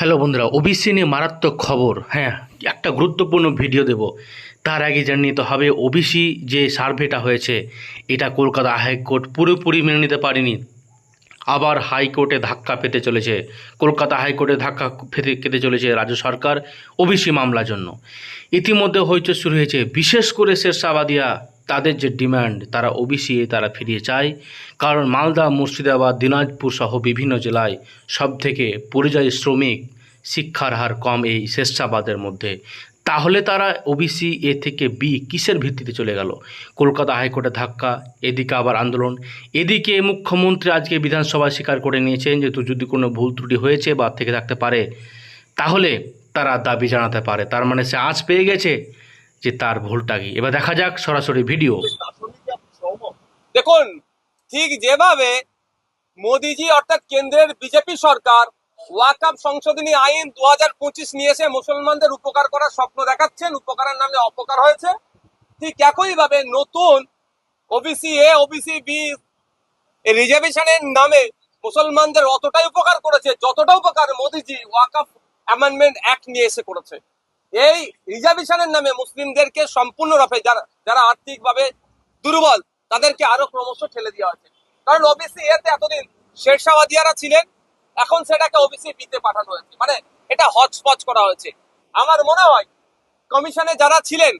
Hello বন্ধুরা OBC নিয়ে মারাত্মক খবর। হ্যাঁ একটা গুরুত্বপূর্ণ ভিডিও দেব। তার আগে জানিয়ে নিতে হবে ওবিসি যে সার্ভেটা হয়েছে, এটা কলকাতা হাইকোর্ট পুরোপুরি মেনে নিতে পারেনি। আবার হাইকোর্টে ধাক্কা পেতে চলেছে। কলকাতা হাইকোর্টে ধাক্কা ফেতে পেতে চলেছে রাজ্য সরকার ওবিসি মামলার জন্য। ইতিমধ্যে হইচই শুরু হয়েছে। বিশেষ করে শেরশাবাদিয়া তাদের যে ডিমান্ড, তারা ওবিসি তারা ফিরিয়ে চায়। কারণ মালদা, মুর্শিদাবাদ, দিনাজপুর সহ বিভিন্ন জেলায় সব থেকে পরিযায়ী শ্রমিক শিক্ষার হার কম এই শেরশাবাদের মধ্যে। তাহলে তারা ওবিসি এ থেকে বি কিসের ভিত্তিতে চলে গেল? কলকাতা হাইকোর্টে ধাক্কা, এদিকে আবার আন্দোলন। এদিকে মুখ্যমন্ত্রী আজকে বিধানসভায় স্বীকার করে নিয়েছেন যে, তো যদি কোনো ভুল ত্রুটি হয়েছে বা থেকে থাকতে পারে, তাহলে তারা দাবি জানাতে পারে। তার মানে সে আজ পেয়ে গেছে। যে তার ভুলটা কি? এবার দেখা যাক সরাসরি ভিডিও। দেখুন, ঠিক যেভাবে মোদিজি অর্থাৎ কেন্দ্রের বিজেপি সরকার ওয়াকাপ সংশোধনী আইন দু হাজার পঁচিশ নিয়ে এসে মুসলমানদের উপকার করার স্বপ্ন দেখাচ্ছেন, উপকারের নামে অপকার হয়েছে, ঠিক একই ভাবে নতুন ওবিসি এ ওবিসি বি রিজার্ভেশনের নামে মুসলমানদের অতটাই উপকার করেছে, যতটা উপকার মোদিজি ওয়াকাপ অ্যামেন্ডমেন্ট অ্যাক্ট নিয়ে এসে করেছে। এই রিজার্ভেশনের নামে মুসলিমদেরকে সম্পূর্ণরূপে যারা যারা আর্থিকভাবে দুর্বল, তাদেরকে আরও ক্রমশ ঠেলে দেওয়া হয়েছে। কারণ ওবিসি এতে এতদিন শেরশাবাদিয়ারা ছিলেন, এখন সেটাকে ওবিসি বিতে পাঠানো হয়েছে। মানে এটা হচপচ করা হয়েছে। আমার মনে হয় কমিশনে যারা ছিলেন,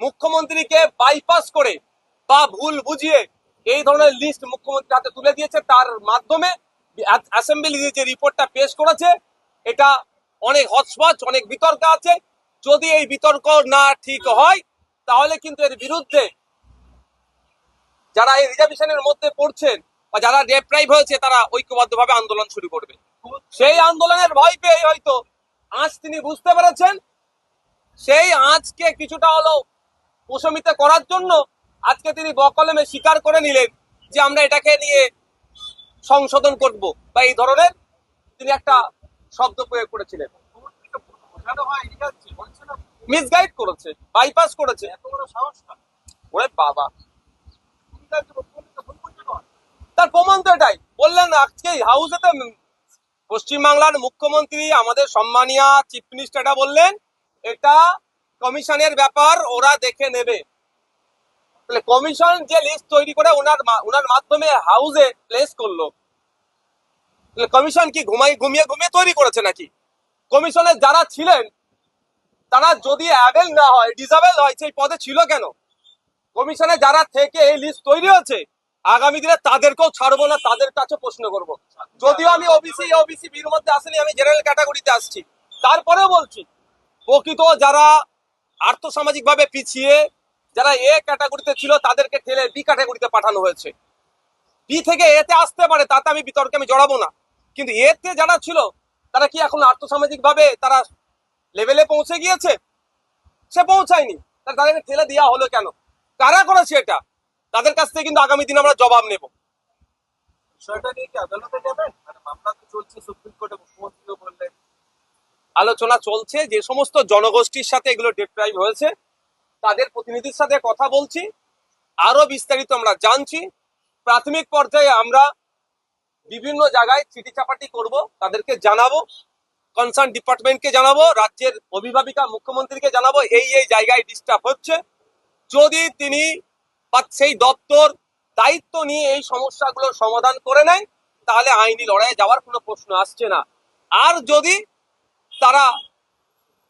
মুখ্যমন্ত্রীকে বাইপাস করে বা ভুল বুঝিয়ে এই ধরনের লিস্ট মুখ্যমন্ত্রী হাতে তুলে দিয়েছে, তার মাধ্যমে অ্যাসেম্বলি যে রিপোর্টটা পেশ করেছে, এটা অনেক হচপচ অনেক বিতর্ক আছে। যদি এই বিতর্ক না ঠিক হয়, তাহলে কিন্তু এর বিরুদ্ধে যারা এই রিজার্ভেশনের মধ্যে পড়ছেন বা যারা ডেপ্রাইভ হয়েছে, তারা ঐক্যবদ্ধভাবে আন্দোলন শুরু করবে। সেই আন্দোলনের ভয় পেয়ে হয়তো আজ তিনি বুঝতে পেরেছেন, সেই আজকে কিছুটা হলো প্রশমিত করার জন্য আজকে তিনি বকলমে স্বীকার করে নিলেন যে আমরা এটাকে নিয়ে সংশোধন করব বা এই ধরনের তিনি একটা শব্দ প্রয়োগ করেছিলেন। মিসগাইড করেছে বাইপাস করেছে। ওরে বাবা। তার প্রমাণ তো এটাই। বললেন, আজকে হাউসেতে পশ্চিমবাংলার মুখ্যমন্ত্রী, আমাদের সম্মানীয় চিফ মিনিস্টার এটা বললেন, এটা কমিশনের ব্যাপার, ওরা দেখে নেবে। তাহলে কমিশন যে লিস্ট তৈরি করে ওনার ওনার মাধ্যমে হাউসে প্লেস করল। কমিশন কি ঘুমাই ঘুমিয়ে ঘুমিয়ে তৈরি করেছে নাকি? কমিশনে যারা ছিলেন, তারা যদি অ্যাবেল না হয় ডিসাবেল হয়, সেই পদে ছিল কেন? কমিশনে যারা থেকে এই লিস্ট তৈরি হয়েছে, আগামী দিনে তাদেরকেও ছাড়বো না, তাদের কাছে প্রশ্ন করব। যদিও আমি ওবিসি ওবিসি বির মধ্যে আসেনি, আমি জেনারেল ক্যাটাগরিতে আসছি। তারপরেও বলছি, প্রকৃত যারা আর্থসামাজিক ভাবে পিছিয়ে, যারা এ ক্যাটাগরিতে ছিল, তাদেরকে ঠেলে বি ক্যাটাগরিতে পাঠানো হয়েছে। বি থেকে এতে আসতে পারে, তাতে আমি বিতর্কে আমি জড়াবো না। কিন্তু এতে যারা ছিল তারা কি এখন আর্থসামাজিক ভাবে তারা লেভেলে পৌঁছে গিয়েছে? সে পৌঁছায়নি। তাহলে তাদেরকে ঠেলে দেওয়া হলো কেন? কারা করেছে এটা? তাদের কাছ থেকে কিন্তু আগামী দিনে আমরা জবাব নেব। মানে আলোচনা চলছে যে সমস্ত জনগোষ্ঠীর সাথে এগুলো ডিপ্রাইভ হয়েছে তাদের প্রতিনিধির সাথে কথা বলছি আরও বিস্তারিত আমরা জানছি। প্রাথমিক পর্যায়ে আমরা বিভিন্ন জায়গায় চিঠি চাপাটি করব, তাদেরকে জানাব কনসার্ন ডিপার্টমেন্টকে জানাব, রাজ্যের অভিভাবিকা মুখ্যমন্ত্রীকে জানাব, এই এই জায়গায় ডিস্টার্ব হচ্ছে। যদি তিনি সেই দপ্তর দায়িত্ব নিয়ে এই সমস্যাগুলোর সমাধান করে নেয়, তাহলে আইনি লড়াইয়ে যাওয়ার কোনো প্রশ্ন আসছে না। আর যদি তারা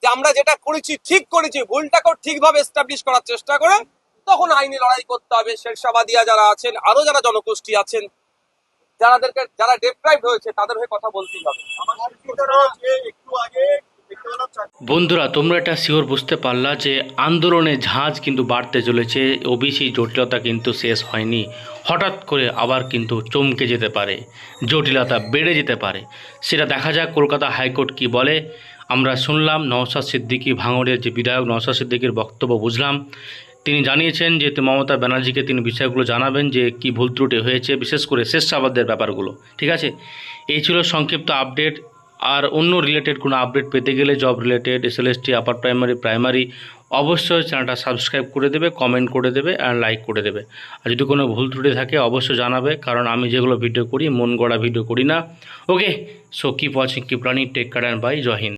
যে আমরা যেটা করেছি ঠিক করেছি, ভুলটাকেও ঠিকভাবে এস্টাবলিশ করার চেষ্টা করে, তখন আইনি লড়াই করতে হবে। শেরশাবাদিয়া যারা আছেন আরও যারা জনগোষ্ঠী আছেন যারাদেরকে যারা ডেপ্রাইভ হয়েছে, তাদের হয়ে কথা বলতেই হবে। বন্ধুরা, তোমরা এটা শিওর বুঝতে পারলা যে আন্দোলনের ঝাঁজ কিন্তু বাড়তে চলেছে ওবিসি জটিলতা কিন্তু শেষ হয়নি। হঠাৎ করে আবার কিন্তু চমকে যেতে পারে, জটিলতা বেড়ে যেতে পারে। সেটা দেখা যাক কলকাতা হাইকোর্ট কি বলে। আমরা শুনলাম নওশাদ সিদ্দিকী ভাঙড়ের যে বিধায়ক, নওশাদ সিদ্দিকীর বক্তব্য বুঝলাম। তিনি জানিয়েছেন যে মমতা ব্যানার্জিকে তিনি বিষয়গুলো জানাবেন যে কি ভুল ত্রুটি হয়েছে, বিশেষ করে শেষাবাদের ব্যাপারগুলো। ঠিক আছে? এই ছিল সংক্ষিপ্ত আপডেট। আর অন্য রিলেটেড কোনো আপডেট পেতে গেলে job related SLST upper primary primary অবশ্যই চ্যানেলটা সাবস্ক্রাইব করে দেবে কমেন্ট করে দেবে অ্যান্ড লাইক করে দেবে। আর যদি কোনো ভুল ত্রুটি থাকে, অবশ্যই জানাবে, কারণ আমি যেগুলো ভিডিও করি, মন গড়া ভিডিও করি না। Okay so keep watching keep running take care and bye Joy Hind.